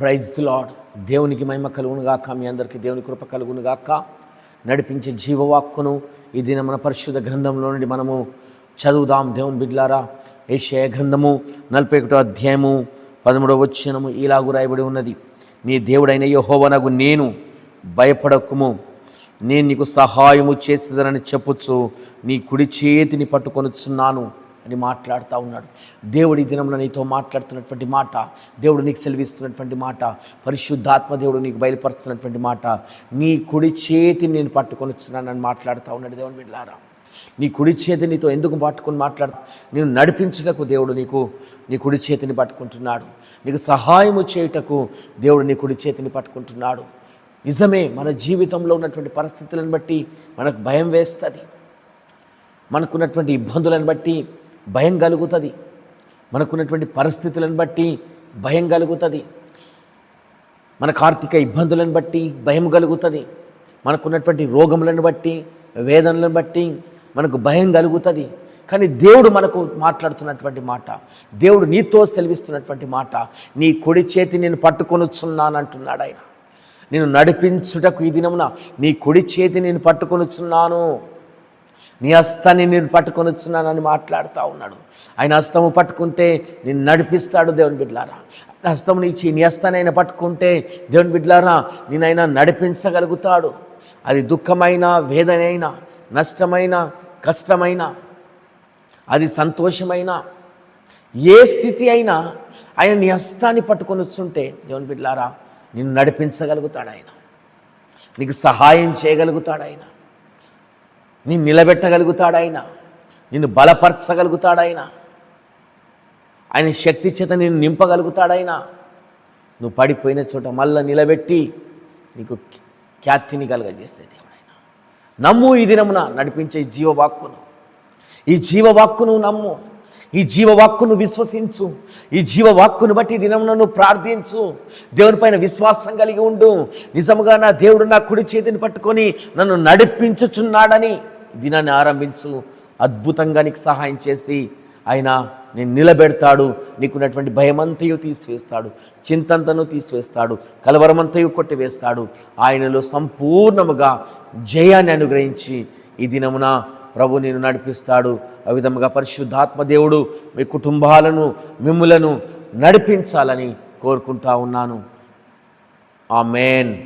Praise lord దేవునికి మహిమ కలుగునుగాక మీ అందరికీ దేవుని కృప కలుగునుగాక నడిపించే జీవవాక్కును ఈ దిన మన పరిశుద్ధ గ్రంథంలో నుండి మనము చదువుదాం. దేవుని బిడ్లారా ఏషయ గ్రంథము నలభై ఒకటో అధ్యాయము పదమూడవ వచ్చినము ఇలాగు రాయబడి ఉన్నది. నీ దేవుడైన యహోవనగు నేను భయపడకుము. నేను నీకు సహాయము చేసేదనని చెప్పుచు నీ కుడి చేతిని పట్టుకొనుచున్నాను. అని మాట్లాడుతూ ఉన్నాడు. దేవుడి దినంలో నీతో మాట్లాడుతున్నటువంటి మాట దేవుడు నీకు సెలవిస్తున్నటువంటి మాట పరిశుద్ధాత్మ దేవుడు నీకు బయలుపరుస్తున్నటువంటి మాట నీ కుడి చేతిని నేను పట్టుకొని వచ్చినానని మాట్లాడుతూ ఉన్నాడు దేవుని బిడ్డారా నీ కుడి చేతి నీతో ఎందుకు పట్టుకొని మాట్లాడు నేను నడిపించుటకు దేవుడు నీకు నీ కుడి చేతిని పట్టుకుంటున్నాడు. నీకు సహాయము చేయుటకు దేవుడు నీ కుడి చేతిని పట్టుకుంటున్నాడు. నిజమే మన జీవితంలో ఉన్నటువంటి పరిస్థితులను బట్టి మనకు భయం వేస్తుంది. మనకున్నటువంటి ఇబ్బందులను బట్టి భయం కలుగుతుంది. మనకున్నటువంటి పరిస్థితులను బట్టి భయం కలుగుతుంది. మనకు ఆర్థిక ఇబ్బందులను బట్టి భయం కలుగుతుంది. మనకున్నటువంటి రోగములను బట్టి వేదనలను బట్టి మనకు భయం కలుగుతుంది. కానీ దేవుడు మనకు మాట్లాడుతున్నటువంటి మాట దేవుడు నీతో సెలవిస్తున్నటువంటి మాట నీ కుడి చేతి నేను పట్టుకొనుచున్నానంటున్నాడు ఆయన. నేను నడిపించుటకు ఈ దినమున నీ కుడి చేతి నేను పట్టుకొనుచున్నాను. నీ హస్తాన్ని నేను పట్టుకొని వచ్చినానని మాట్లాడుతూ ఉన్నాడు. ఆయన హస్తము పట్టుకుంటే నేను నడిపిస్తాడు దేవుని బిడ్లారా హస్తం హస్తము నీ హస్తాన్ని ఆయన పట్టుకుంటే దేవుని బిడ్లారా నేనైనా నడిపించగలుగుతాడు. అది దుఃఖమైన వేదనైనా నష్టమైన కష్టమైన అది సంతోషమైన ఏ స్థితి అయినా ఆయన నీ హస్తాన్ని పట్టుకొని వచ్చుంటే దేవుని బిడ్లారా నిన్ను నడిపించగలుగుతాడు ఆయన. నీకు సహాయం చేయగలుగుతాడు ఆయన. నిన్ను నిలబెట్టగలుగుతాడు ఆయన నిన్ను బలపరచగలుగుతాడు ఆయన ఆయన శక్తి చేత నిన్ను నింపగలుగుతాడు ఆయన నువ్వు పడిపోయిన చోట మళ్ళీ నిలబెట్టి నీకు ఖ్యాతిని కలగజేసే దేవుడు ఆయన నమ్ము ఈ దినమున నడిపించే జీవవాక్కును. ఈ జీవవాక్కును నమ్ము. ఈ జీవవాక్కును విశ్వసించు. ఈ జీవవాక్కును బట్టి ఈ దినమున నువ్వు ప్రార్థించు. దేవునిపైన విశ్వాసం కలిగి ఉండు. నిజముగా నా దేవుడు నా కుడి చేతిని పట్టుకొని నన్ను నడిపించుచున్నాడని దినాన్ని ఆరంభించు. అద్భుతంగా నీకు సహాయం చేసి ఆయన నేను నిలబెడతాడు. నీకున్నటువంటి భయమంతయు తీసివేస్తాడు. చింతంతను తీసివేస్తాడు. కలవరమంతయు కొట్టివేస్తాడు. ఆయనలో సంపూర్ణముగా జయాన్ని అనుగ్రహించి ఈ దినమున ప్రభు నేను నడిపిస్తాడు. ఆ విధముగా పరిశుద్ధాత్మ దేవుడు మీ కుటుంబాలను మిమ్ములను నడిపించాలని కోరుకుంటా ఉన్నాను. ఆ మేన్